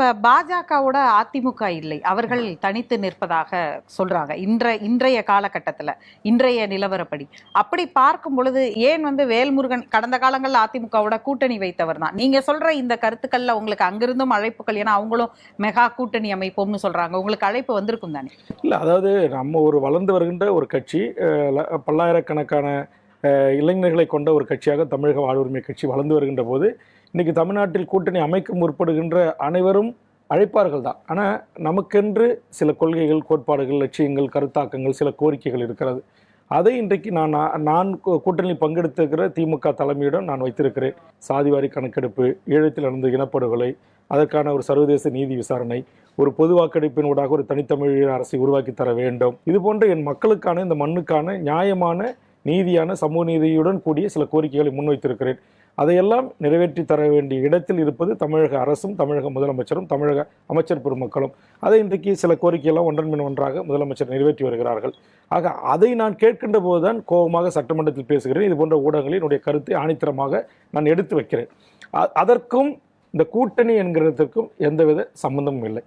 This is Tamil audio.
இப்ப பாஜகவோட அதிமுக இல்லை. அவர்கள் தனித்து நிற்பதாக சொல்றாங்க. இன்ற இன்றைய காலகட்டத்துல இன்றைய நிலவரப்படி. அப்படி பார்க்கும் பொழுது ஏன் வந்து வேல்முருகன் கடந்த காலங்கள்ல அதிமுகவோட கூட்டணி வைத்தவர் தான்? நீங்க சொல்ற இந்த கருத்துக்கள்ல உங்களுக்கு அங்கிருந்தும் அழைப்புகள் ஏன்னா அவங்களும் மெகா கூட்டணி அமைப்போம்னு சொல்றாங்க. உங்களுக்கு அழைப்பு வந்திருக்கும் தானே? இல்லை அதாவது நம்ம ஒரு வளர்ந்து வருகின்ற ஒரு கட்சி பல்லாயிரக்கணக்கான இளைஞர்களை கொண்ட ஒரு கட்சியாக தமிழக வாழ்வுரிமை கட்சி வளர்ந்து வருகின்ற போது இன்றைக்கி தமிழ்நாட்டில் கூட்டணி அமைக்க முற்படுகின்ற அனைவரும் அழைப்பார்கள் தான். ஆனால் நமக்கென்று சில கொள்கைகள் கோட்பாடுகள் லட்சியங்கள் கருத்தாக்கங்கள் சில கோரிக்கைகள் இருக்கிறது. அதை இன்றைக்கு நான் நான் கூட்டணியில் பங்கெடுத்திருக்கிற திமுக தலைமையிடம் நான் வைத்திருக்கிறேன். சாதிவாரி கணக்கெடுப்பு ஈழத்தில் நடந்த இனப்படுகொலை அதற்கான ஒரு சர்வதேச நீதி விசாரணை ஒரு பொது வாக்கெடுப்பின் ஊடாக ஒரு தனித்தமிழ் அரசை உருவாக்கி தர வேண்டும். இது போன்ற என் மக்களுக்கான இந்த மண்ணுக்கான நியாயமான நீதியான சமூக நீதியுடன் கூடிய சில கோரிக்கைகளை முன்வைத்திருக்கிறேன். அதையெல்லாம் நிறைவேற்றி தர வேண்டிய இடத்தில் இருப்பது தமிழக அரசும் தமிழக முதலமைச்சரும் தமிழக அமைச்சர் பெருமக்களும். அதை இன்றைக்கு சில கோரிக்கையெல்லாம் ஒன்றன் பின் ஒன்றாக முதலமைச்சர் நிறைவேற்றி வருகிறார்கள். ஆக அதை நான் கேட்கின்ற போதுதான் கோபமாக சட்டமன்றத்தில் பேசுகிறேன். இது போன்ற ஊடகங்களில் என்னுடைய கருத்தை ஆணித்தரமாக நான் எடுத்து வைக்கிறேன். அதற்கும் இந்த கூட்டணி என்கிறதற்கும் எந்தவித சம்பந்தமும் இல்லை.